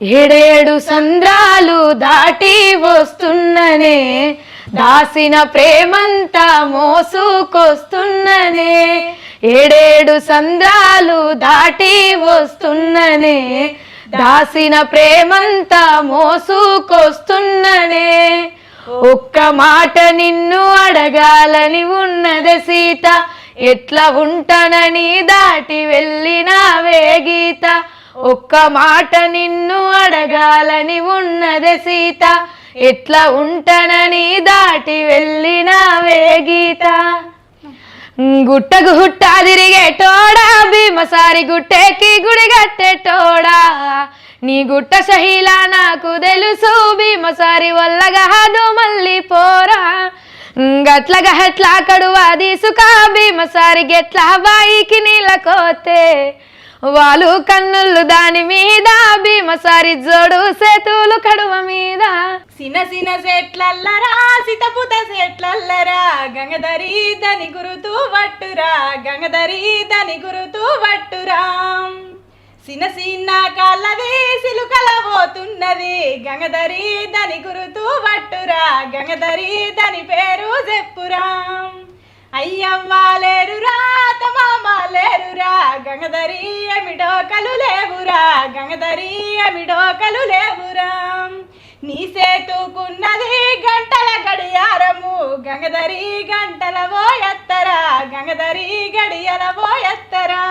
ఏడేడు సంద్రాలు దాటి వస్తున్ననే దాసిన ప్రేమంతా మోసుకొస్తున్ననే ఏడేడు సంద్రాలు దాటి వస్తున్ననే దాసిన ప్రేమంతా మోసుకొస్తున్ననే. ఒక్క మాట నిన్ను అడగాలని ఉన్నది సీత ఎట్లా ఉంటానని దాటి వెళ్ళినావే గీత. ఒక్క మాట నిన్ను అడగాలని ఉన్నది సీత. ఎట్లా ఉంటానని దాటి వెళ్ళినావే గీత. గుట్టకు హుట్ట తిరిగేటోడా భీమసారి గుట్టెకి గుడి కట్టేటోడా. నీ గుట్ట సహిలా నాకు తెలుసు భీమసారి వల్లగాదు మళ్ళీ పోరా. గట్ల గహట్లా కడువా తీసుకా భీమసారి గెట్లా బాయికి నీళ్ళకోతే వాళ్ళు కన్నులు దాని మీద భీమసారి జోడు సేతులు కడువ మీద. సిన సిన సెట్లల్లరా సితపుత సెట్లల్లరా గంగధరి దని గురుతూ వట్టురా గంగధరి దని గురుతూ వట్టురా. సిన సిన్న కళ్ళది సిలుకలబోతున్నది గంగధరి దని గురుతూ వట్టురా గంగధరి దని పేరు చెప్పురా. అయ్యమ్మ లేరురా తమామ లేరురా గంగధరి ఎమిడోకలు లేవురా గంగధరి ఎమిడోకలు లేవురా. నీ సేతుకున్నది గంటల గడియారము గంగధరి గంటల పోయత్తరా గంగధరి గడియల పోయత్తరా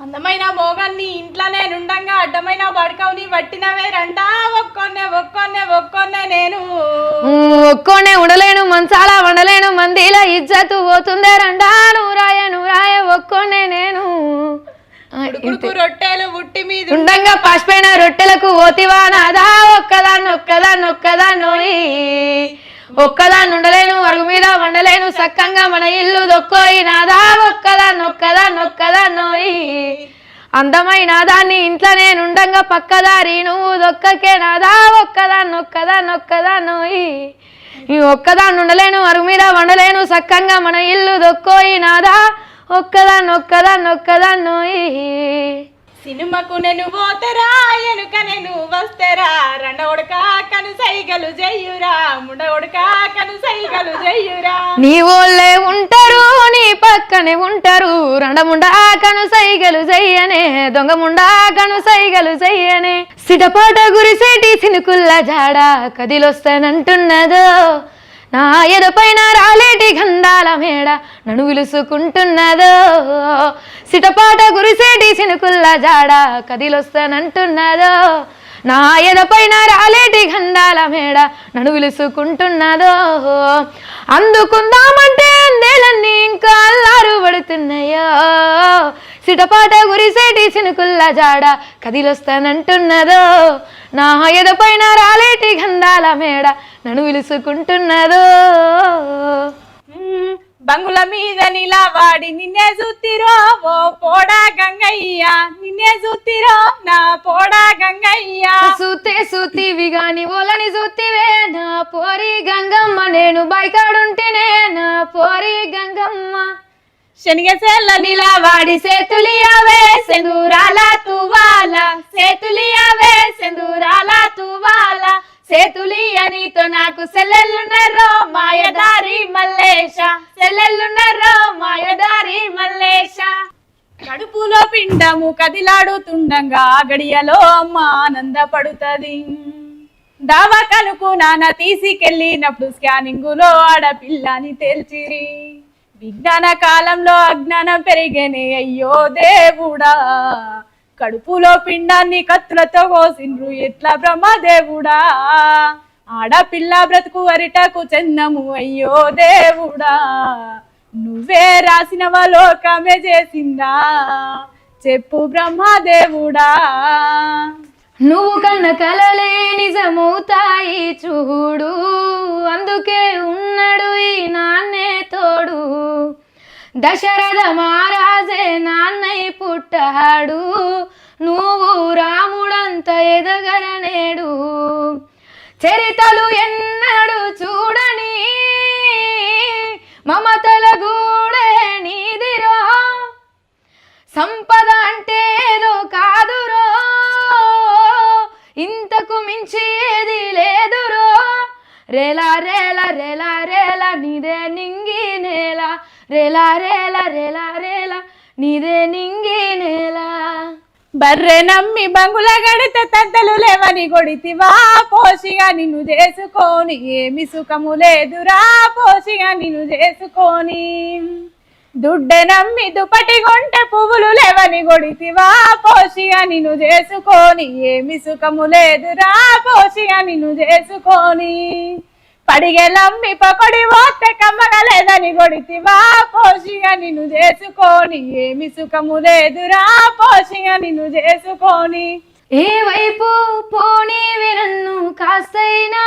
అందమైన మోగన్ని ఇంట్లో నేనుండంగా అడ్డమైన బడకవుని పట్టినవేరంట ఒక్కొన్నే ఒక్కొన్నే ఒక్కొన్నే నేను. ఒక్కోనే ఉండలేను మంచాల వండలేను మందిల ఇజ్జతు పోతుందే రండాను రాయ రాయ ఒక్కోనే నేను. రొట్టెలు మీద ఉండంగా పాసిపోయిన రొట్టెలకు ఓతివా నాదా. ఒక్కదాన్ని ఒక్కదాన్ని ఒక్కదాన్ని ఒక్కదాన్ని ఉండలేను అరుగు మీద వండలేను సక్కంగా మన ఇల్లు దొక్కోయి నాదా నొక్కదా నొక్కదా నోయి. అందమైన దాన్ని ఇంట్లో నేను పక్కదారి నువ్వు దొక్కకే నాదా ఒక్కదా నొక్కదా నొక్కదా నోయి. ఈ ఒక్కదాన్ని ఉండలేను అరుగు మీద వండలేను సక్కంగా మన ఇల్లు దొక్కోయి నాదా నొక్కదా నొక్కదా నోయి. సినిమాకు నేను పోతరా ఎనుక నేను వస్తరా రెండ ఉడక కను సైగలు జయ్యురా ముండ ఉడక కను సైగలు జయ్యురా. నీ ఓళ్ళే ఉంటారు నీ పక్కనే ఉంటారు రండముండా కను సైగలు చెయ్యనే దొంగముండా కను సైగలు చెయ్యనే సిటపాట గురిసేటి సినుకుల్ల జాడ కదిలొస్తానంటున్నదో నా ఎదపైన రాలేటి గంధాల మేడ నన్ను విలుసుకుంటున్నదో. సిటపాట గురిసేటి సినుకుల్ల జాడ కదిలొస్తానంటున్నదో. నా ఎదపైన రాలేటి గంధాల మేడ నన్ను విలుసుకుంటున్నదో. అందుకుందామంటే అందేలన్నీ ఇంకా అల్లారు పడుతున్నాయో. సిటపాట గురిసేటి సినుకుల్ల జాడ కదిలొస్తానంటున్నదో. నా ఎదపైన రాలేటి గంధాల మేడ నన్ను విలుసుకుంటున్నదో. బంగుల మీద నిలవాడి నిన్నే చూతిరో ఓ పోడా గంగయ్య. నిన్నే చూతిరో నా పోడా గంగయ్య. సూతే సూతివి గాని ఓలని సూతివే నా పోరి గంగమ్మ. నేను బైకాడుంటేనే నా పోరి గంగమ్మ. శనిగసేళ్ళ నిలవాడి సేతులియావే సెందూరాల తువాల సేతులియావే సెందూరాల తువాల సేతులియ నీతో నాకు సెల్లెల్లున్నరో మాయదారి మల్లేష సెల్లెల్లున్నరో మాయదారి మల్లేష కడుపులో పిండము కదిలాడుతుండగా గడియలో అమ్మ ఆనందపడుతుంది. దావా కనుకు నాన్న తీసుకెళ్ళినప్పుడు స్కానింగులో ఆడపిల్లని తేల్చిరి. విజ్ఞాన కాలంలో అజ్ఞానం పెరిగనే అయ్యో దేవుడా. కడుపులో పిండాన్ని కత్తులతో కోసిండ్రు ఎట్లా బ్రహ్మదేవుడా ఆడపిల్ల బ్రతుకు అరిటకు చెన్నము అయ్యో దేవుడా. నువ్వే రాసిన లోకమే చేసిందా. చెప్పు బ్రహ్మదేవుడా నువ్వు కన్న కలలే నిజమవుతాయి చూడు అందుకే ఉన్నాడు దశరథ మహారాజే నాన్నై పుట్టాడు నువ్వు రాముడంత ఎదగరనేడు. చరితలు ఎన్నడు చూడని మమతల గూడే నీదిరో. సంపద అంటే ఏదో కాదురో ఇంతకు మించి ఏది లేదురో. రేలా రేలా రేలా రేలా నీదే నింగి రేలా రేలా రేలా రేలా నీదే నింగి నేల. బర్రె నమ్మి బంగుల గడితే తద్దలు లేవని కొడితివా పోషిగా నిన్ను చేసుకొని. ఏమి సుఖము లేదురా పోషిగా నిన్ను చేసుకొని. దుడ్డె నమ్మి దుపటి కొంటే పువ్వులు లేవని కొడితివా పోషిగా నిన్ను చేసుకొని. ఏమి సుఖము లేదురా పోషిగా నిన్ను చేసుకొని. పడిగెలమ్మి పకొడి పోతే కమ్మగలేదని కొడితివా పోషిగా నిన్ను చేసుకొని. ఏమి సుఖము లేదురా పోషిగా నిన్ను చేసుకొని. ఏ వైపు పోనీవి నన్ను కాస్తైనా?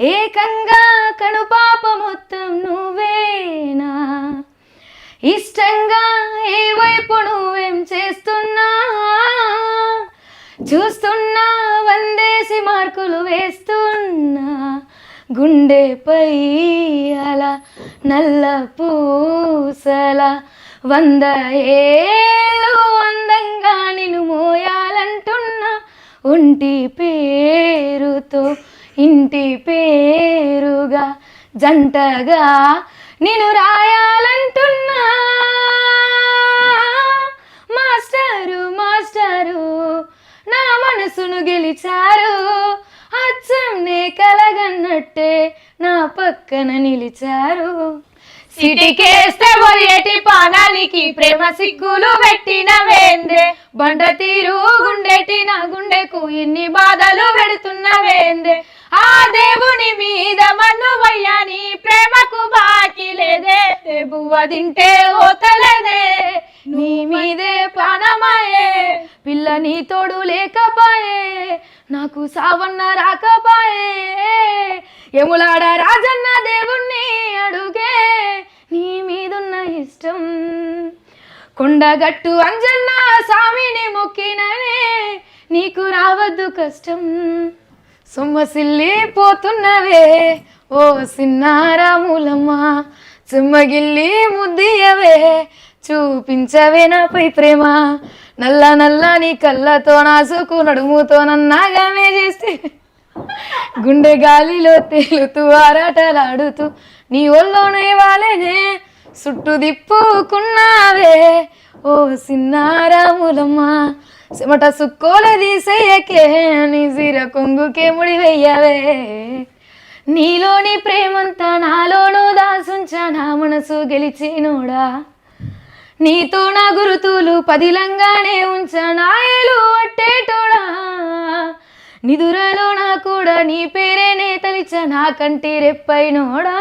ఏకంగా కనుపాప మొత్తం నువ్వేనా? ఇష్టంగా ఏ వైపు నువ్వేం చేస్తున్నా? చూస్తున్నా వందేసి మార్కులు వేస్తున్నా. గుండెపై అలా నల్ల పూసల వంద ఏళ్ళు అందంగా నిన్ను మోయాలంటున్నా. ఒంటి పేరుతో ఇంటి పేరుగా జంటగా నేను రాయాలంటున్నా. మాస్టరు మాస్టరు నా మనసును గెలిచారు. అచ్చం నే కలగన్నట్టే నా పక్కన నిలిచారు. సిటికేస్తే ఒరియేటి పానానికి ప్రేమ సిగ్గులు పెట్టిన వేందే. బండ తీరు గుండెటి నా గుండెకు ఇన్ని బాధలు పెడుతున్న వేందే. ఆ దేవుని మీద మన్ను వయ్యాని ప్రేమకు బాకి లేదే. బువ్వ తింటే ఓతలేదే. నీ మీదే ప్రాణమాయే పిల్ల నీ తోడు లేకపాయే. నాకు సావన్న రాకపాయే. ఎములాడ రాజన్న దేవుణ్ణి అడుగే. నీ మీదున్న ఇష్టం. కొండగట్టు అంజన్న స్వామిని మొక్కిననే. నీకు రావద్దు కష్టం. సొమ్మసిల్లి పోతున్నవే. ఓ సిన్నారాములమ్మా చుమ్మగిల్లి ముద్దియవే. చూపించవే నాపై ప్రేమ నల్ల నీ కళ్ళతో నాసుకు నడుముతో నన్నాగామే చేస్తే. గుండె గాలిలో తేలుతూ ఆరాటలాడుతూ నీ ఒళ్ళోనే వాలేనే చుట్టూ దిప్పుకున్నావే. ఓ సిన్నారాములమ్మా సిమట సుక్కోల తీసేయకే నీ సిర కొంగుకే ముడి వెయ్యవే. నీలోని ప్రేమంతా నాలోనూ దాసుంచా నా మనసు గెలిచినోడా. నీతో నా గురుతులు పదిలంగానే ఉంచ నాయలు అట్టేటోడా. నిదురలో నా కూడా నీ పేరేనే తలిచా నా కంటి రెప్పైనోడా.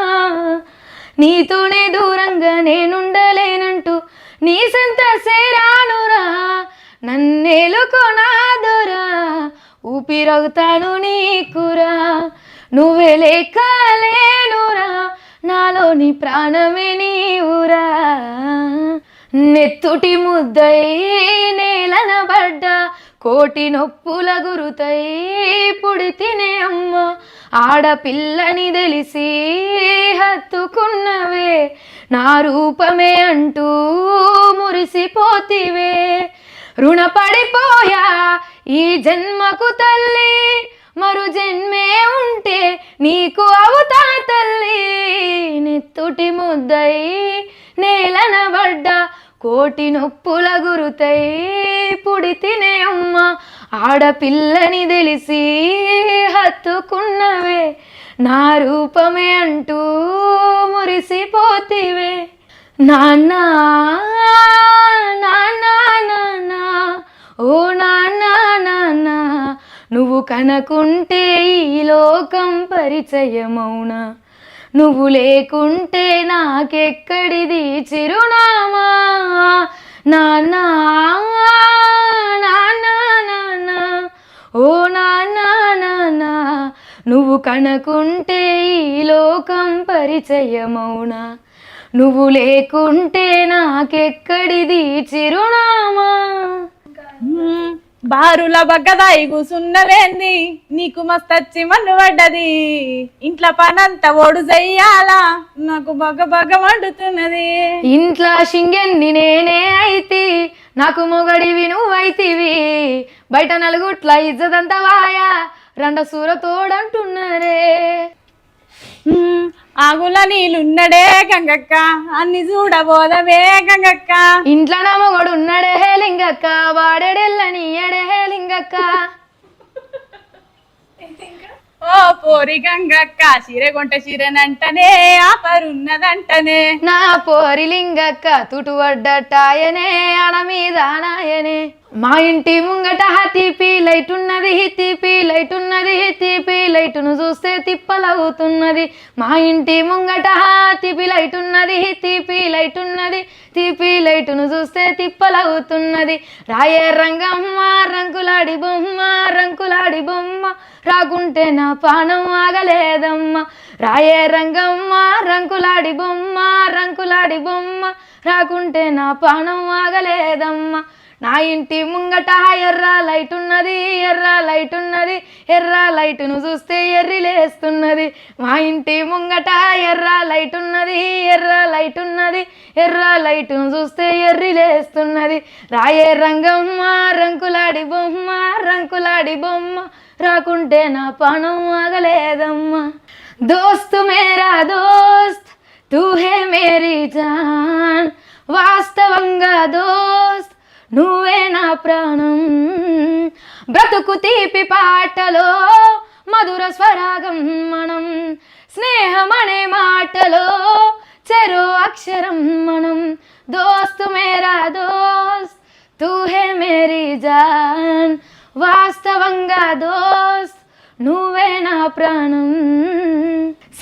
నీతోనే దూరంగా నేనుండలేనంటూ నీ సంత సేరానురా నన్నేలుకొనాదురా ఊపిరగుతాను నీకురా నువ్వే లేకలేనురా నాలోని ప్రాణమే నీవురా. నెత్తుటి ముద్దై నేలన పడ్డ కోటి నొప్పుల గురుతై పుడితినే అమ్మ ఆడపిల్లని తెలిసి హత్తుకున్నవే. నా రూపమే అంటూ మురిసిపోతివే. రుణపడిపోయా ఈ జన్మకు తల్లి మరు జన్మే ఉంటే నీకు అవుతా తల్లి. నెత్తుటి ముద్దై నేలనబడ్డా కోటి నొప్పుల గురుతై పుడి తినే అమ్మ. ఆడపిల్లని తెలిసి హత్తుకున్నవే. నా రూపమే అంటూ మురిసిపోతివే. నాన్న నాన్న నాన్న ఓ నాన్న నాన్న నువ్వు కనకుంటే ఈ లోకం పరిచయమౌనా? నువ్వు లేకుంటే నాకెక్కడిది చిరునామా? నాన్న నాన్న నాన్న. ఓ నాన్న నాన్న నువ్వు కనకుంటే ఈ లోకం పరిచయమౌనా? నువ్వు లేకుంటే నాకెక్కడిది చిరునామా? బారుల బగ్గదాయి కూసున్నవేంది నీకు మస్తచ్చి మన్ను పడ్డది. ఇంట్లో పనంతా ఓడు చెయ్యాలా నాకు బగ్గ బగ్గ మండుతున్నది ఇంట్లో షింగెన్ని నేనే అయితే. నాకు మొగడివి నువ్వైతివి. బయట నలుగుట్ల ఇజ్జదంతా వాయా. రండ సూర తోడంటున్నారే ఆగుల నీళ్ళున్నడే గంగక్క అన్ని చూడబోదవే గంగక్క. ఇంట్లో నా మొగడు ఉన్నాడే హే లింగక్క వాడెడెల్లని ఎడే హే లింగక్క. ఓ పోరి గంగక్క చీరగొంట చీరనంటనే ఆపరున్నదంటనే. నా పోరి లింగక్క తుటువడ్డటాయనే అడ మీద నాయనే. మా ఇంటి ముంగట తీపి లైట్ ఉన్నది తీపి లైట్ ఉన్నది తీపి లైటును చూస్తే తిప్పలవుతున్నది. మా ఇంటి ముంగట తీపి లైట్ ఉన్నది తీపి లైట్ ఉన్నది తీపి లైటును చూస్తే తిప్పలవుతున్నది. రాయే రంగమ్మ రంకులాడి బొమ్మ రంకులాడి బొమ్మ రాకుంటే నా పానం ఆగలేదమ్మ. రాయే రంగమ్మ రంకులాడి బొమ్మ రంకులాడి బొమ్మ రాకుంటే నా పానం ఆగలేదమ్మ. నా ఇంటి ముంగట ఎర్ర లైట్ ఉన్నది ఎర్ర లైట్ ఉన్నది ఎర్ర లైటును చూస్తే ఎర్రి లేస్తున్నది. మా ఇంటి ముంగట ఎర్ర లైట్ ఉన్నది ఎర్ర లైట్ ఉన్నది ఎర్ర లైటును చూస్తే ఎర్రి లేస్తున్నది. రాయే రంగమ్మ రంకులాడి బొమ్మ రంకులాడి బొమ్మ రాకుంటే నా పణం ఆగలేదమ్మా. దోస్తు మేరా దోస్త్ తూ హే మేరీ జాన్ వాస్తవంగా దోస్త్ నువ్వే నా ప్రాణం. బ్రతుకు తీపి పాటలో మధుర స్వరాగం మనం స్నేహం అనే మాటలో చెరో అక్షరం మనం. దోస్తు మేరా దోస్త్ తూ హే మేరీ జాన్. వాస్తవంగా దోస్త్ నువ్వే నా ప్రాణం.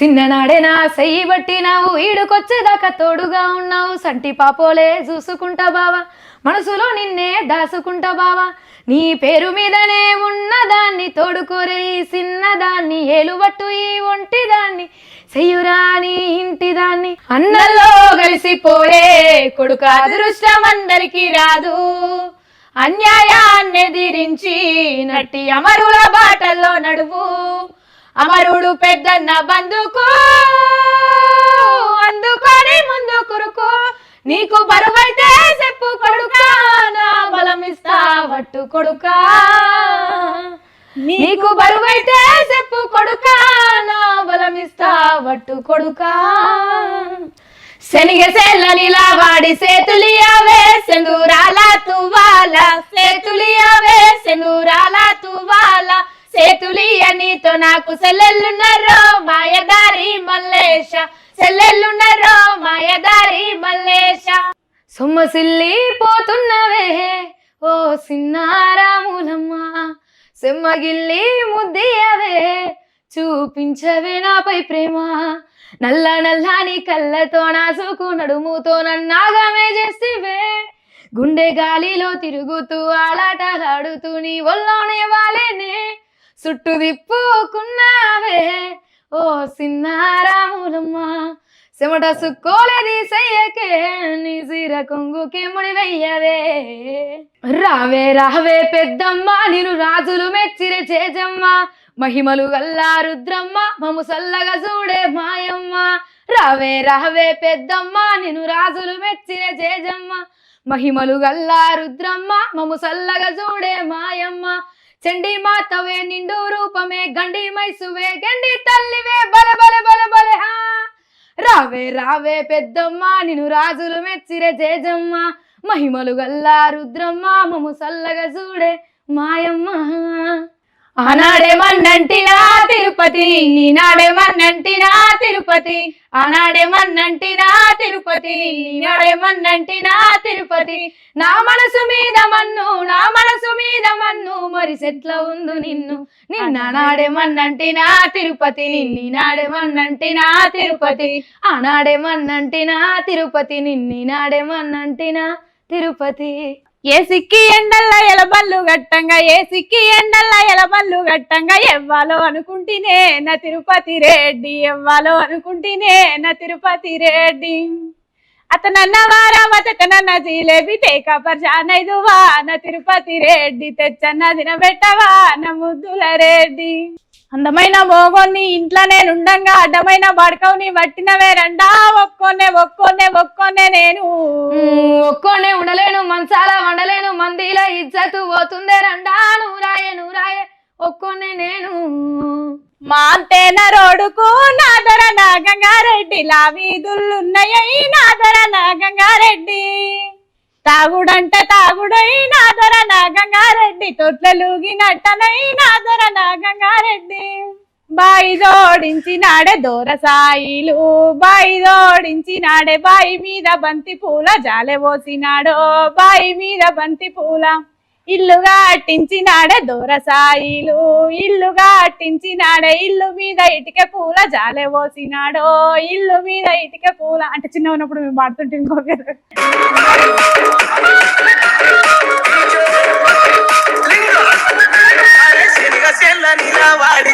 చిన్ననాడే నా సెయ్యి బట్టినావు ఈడుకొచ్చేదాకా తోడుగా ఉన్నావు. సంటి పాపోలే చూసుకుంటా బావా మనసులో నిన్నే దాసుకుంటా బావా. నీ పేరు మీదనే ఉన్నదాన్ని తోడుకోరే ఈ చిన్నదాన్ని ఏలుబట్టు ఈ ఒంటిదాన్ని చెయ్యురాని ఇంటిదాన్ని. అన్నల్లో కలిసిపోయే కొడుకు అదృష్టం అందరికీ రాదు. అన్యాయాన్ని ఎదిరించి నట్టి అమరుల బాటల్లో నడువు. అమరుడు పెద్దన్న బందుకు అందుకొని ముందు కురుకు నీకు బరువైతే చెప్పు కొడుకా నా బలమిస్తా వట్టు కొడుకా. నీకు బరువైతే చెప్పు కొడుకా నా బలమిస్తా వట్టు కొడుకా. శనిగ సెల్లనిలా వాడి సేతులియావే సెందూరాల తువాల సేతులియావే సెందూరాల తువాల సేతులియ అనితో నాకు సెల్లెళ్ళున్నారో మాయదారి మల్లేశ. సెల్లెళ్ళున్నారో మాయదారి మల్లేశ. సొమ్మసిల్లి పోతున్నవే ఓ సిన్నారాములమ్మ. సెమ్మగిల్లి ముద్దియవే చూపించవే నాపై ప్రేమ. నల్ల నల్లాని కళ్ళతో నాసుకు నడుముతో నన్నాగమే చేస్తేవే. గుండె గాలిలో తిరుగుతూ ఆలాటలాడుతూ నీ ఒళ్ళోనే వాలేనే. చుట్టు తిప్పుకున్నావే ఓ సిన్నారాములమ్మ చెమట సుక్కోలేది సయ్యకే నీ సిర కొంగుకే ముడివయ్యవే. రావే రావే పెద్దమ్మ నేను రాజులు మెచ్చిరే చేజమ్మ. మహిమలు గల్లా రుద్రమ్మ మము సల్లగా చూడే మాయమ్మ. రావే రావే పెద్దమ్మ నేను రాజులు మెచ్చిరే చేజమ్మ. మహిమలు గల్లా రుద్రమ్మ మము సల్లగా చూడే మాయమ్మ. చండి మాతవే నిండు రూపమే గండి మైసువే గండి తల్లివే బలే బలే బలే బలే హా. రావే రావే పెద్దమ్మ నిన్ను రాజులు మెచ్చిరే జేజమ్మ. మహిమలు గల్లా రుద్రమ్మ మము సల్లగా చూడే మాయమ్మ. ఆనాడే మన్నంటినా తిరుపతి నీనాడే మన్నంటినా తిరుపతి. ఆనాడే మన్నంటినా తిరుపతి నీనాడే మన్నంటినా తిరుపతి. నా మనసు మీద మన్ను నా మనసు మీద మన్ను మరి సెట్ల ఉందు నిన్ను. నిన్న మన్నంటినా తిరుపతి నిన్ని నాడే మన్నంటినా తిరుపతి. ఆనాడే మన్నంటినా తిరుపతి నిన్ని నాడే మన్నంటినా తిరుపతి. ఏ సిక్కి ఎండల్లా ఎలబళ్ళు గట్టంగా ఏ సిక్కి ఎండల్లా ఎలబళ్ళు గట్టంగా ఎవ్వాలో అనుకుంటేనే నా తిరుపతి రెడ్డి ఎవ్వాలో అనుకుంటేనే నా తిరుపతి రెడ్డి. అతనన్న వారం అతనన్న జిలేబి తేక పర్చానైదువా నా తిరుపతి రెడ్డి తెచ్చన్న దినబెట్టవా నా ముద్దుల రెడ్డి. అందమైన మోగోన్ని ఇంట్లో నేను ఉండంగా అడ్డమైన బడకవుని వట్టినవే రండా. ఒక్కొనే ఒక్కొనే ఒక్కొనే నేను. ఒక్కోనే ఉండలేను మంచాల వండలేను మందిల ఇజ్జతు పోతుందే రండా. నూరాయే నూరాయే ఒక్కోనే నేను. మా అంతేన రోడ్డుకు నాదర నాగంగారెడ్డి లావీదులున్నాయి నాదర నాగంగారెడ్డి. తాగుడంటే తాగుడైనా నాదర నాగంగారెడ్డి తొట్లలుగినట్టనై నాదర నాగంగారెడ్డి. బాయి జోడించినాడే దూరసాయిలు బాయి జోడించినాడే బాయి మీద బంతి పూల జాలె పోసినాడో బాయి మీద బంతి పూల ఇల్లుగా అట్టించినాడే దూరసాయిలు. ఇల్లుగా అట్టించినాడే ఇల్లు మీద ఇటుక పూల జాలే పోసినాడో. ఇల్లు మీద ఇటుక పూల అంటే చిన్న ఉన్నప్పుడు మేము పాడుతుంటే ఇంకో వాడి